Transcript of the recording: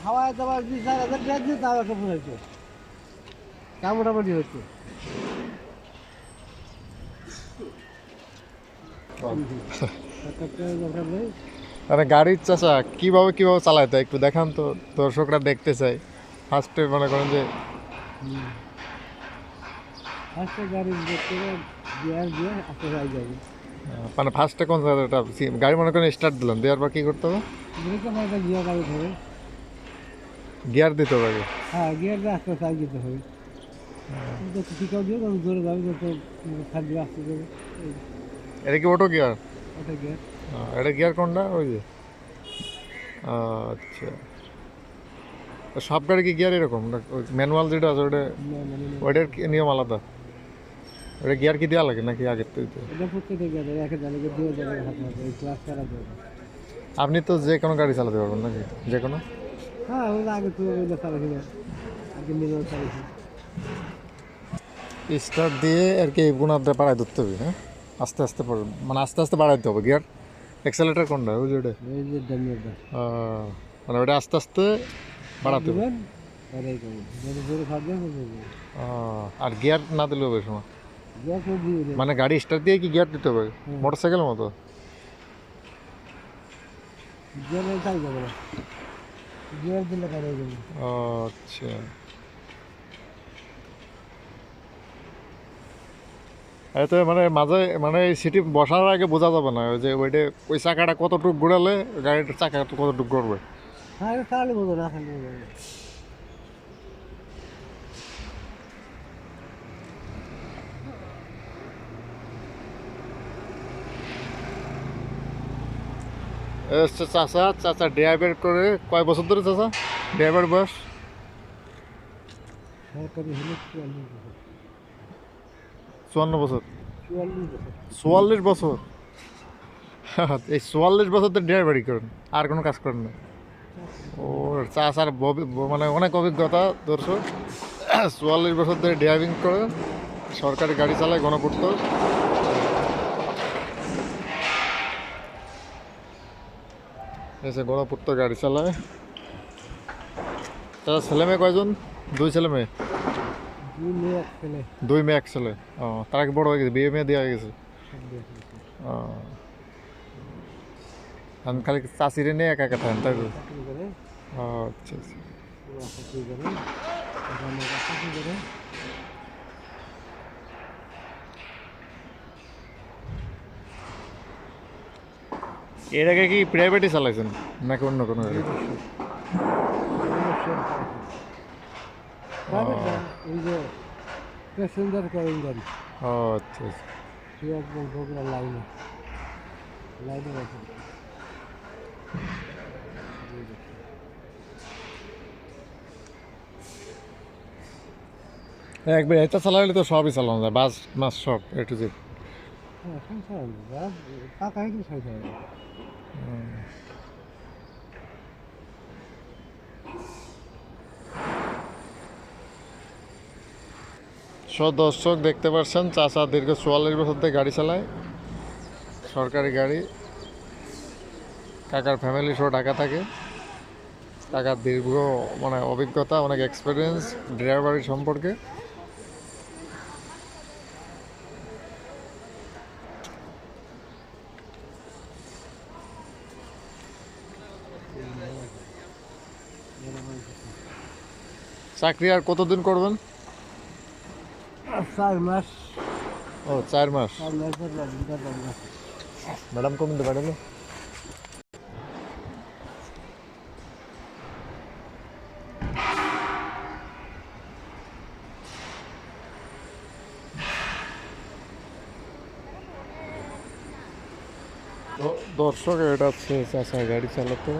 খাওয়া দাওয়া দিয়ে চার হাজার টাকা দিয়ে তাও একটা ফুরাইছে তা মোটামুটি হচ্ছে টাকা টাকা দরকার নেই মানে গাড়ির চাষা কীভাবে কীভাবে চালাইতে একটু দেখান তো। দর্শকরা দেখতে চাই ফার্স্টে মনে করেন যে ফার্স্টে গাড়ি দেখতে মানে ফার্স্টে কোন জায়গাটা গাড়ি মনে করেন স্টার্ট দিলাম দেওয়ার পর কী করতে হবে? গিয়ার দিতে হবে আগে। হ্যাঁ গিয়ার দিয়ে আস্তে আস্তে দিতে হবে। দিয়ে যাবে যত আসতে যাবে এটা কি অটো গিয়ার ওটা গিয়ার। এটা গিয়ার কোনটা? ওই যে। আচ্ছা। সব গাড়ি কি গিয়ার এরকম? ম্যানুয়াল যেটা আছে ওটা ওইটার নিয়ম আলাদা? ওটা গিয়ার কি দেওয়া লাগে নাকি আগের তো দিতে? এটা প্রত্যেকটা গিয়ার একে জানে দিয়ে যাবে হাত হাতে এই ক্লাস করা আপনি তো যে কোনো গাড়ি চালাতে পারবেন নাকি? যে কোনো? হ্যাঁ ওই আগে তো ওইটা চালাইছি না। আগে নিজেও চালাইছি। স্টার্ট দিয়ে আর কি গুণাতে বাড়াই ধরতে হবে হ্যাঁ? আস্তে আস্তে মানে আস্তে আস্তে বাড়াইতে হবে। গিয়ার এক্সেলেটার কোনটা? ওই যে ওটা? মানে ওটা আস্তে আস্তে বাড়াতে হবে। আর গিয়ার না দিলেও হবে সময়? মানে গাড়ি স্টার্ট দিয়ে কি গিয়ার দিতে হবে? মোটর সাইকেলের মতো? আচ্ছা। এতে মানে মাঝে মানে সিটি বসার আগে বোঝা যাবে না যে ওইটা ওই চাকাটা কতটুকু ঘুরালে গাড়িটার চাকা কতটুকু ঘুরবে? হ্যাঁ না খালি বোঝো না। এ হচ্ছে চাচা চাচা ড্রাইভার করে কয় বছর ধরে চাচা? ড্রাইভার বয়স? চুয়ান্ন বছর। চুয়াল্লিশ বছর? এই চুয়াল্লিশ বছর তো ড্রাইভারি করেন আর কোনো কাজ করেন না। ও ববি- মানে অনেক অভিজ্ঞতা দর্শক। চুয়াল্লিশ বছর ধরে ড্রাইভিং করে সরকারি গাড়ি চালায় গণপূর্ত। এসে গণপূর্ত গাড়ি চালায়। তার ছেলে মেয়ে কয়জন? দুই ছেলে মেয়ে দুই মেয়ে এক ছেলে। ও তারা কি বড় হয়ে গেছে বিয়ে মেয়ে দেওয়া হয়ে গেছে। ও আমি খালি চাষিরে নিয়ে একা একা থাকেন তাই আচ্ছা আচ্ছা। এর আগে কি প্রাইভেটই চালাইছেন? নাকি অন্য কোনো প্যাসেঞ্জার করেন গাড়ি। আচ্ছা আচ্ছা। একদম বগুড়া লাইনে। লাইনে আছে একবার এটা চালাইলে তো সবই চালানো যায় বাস মাস সব এ টু জেড সংসার সব দর্শক, দেখতে পাচ্ছেন, চাচা দীর্ঘ চুয়াল্লিশ বছর থেকে গাড়ি চালায়। সরকারি গাড়ি। কাকার ফ্যামিলি সহ ঢাকা থাকে। কাকার দীর্ঘ মানে অভিজ্ঞতা, অনেক এক্সপিরিয়েন্স ড্রাইভারি সম্পর্কে। চাকরি আর কতদিন করবেন? চার মাস। ও চার মাস। চার মাস পর লাগবে চার মাস ম্যাডাম। কমিতে পারেন দর্শক এটা হচ্ছে চাষা গাড়ি চালাতো।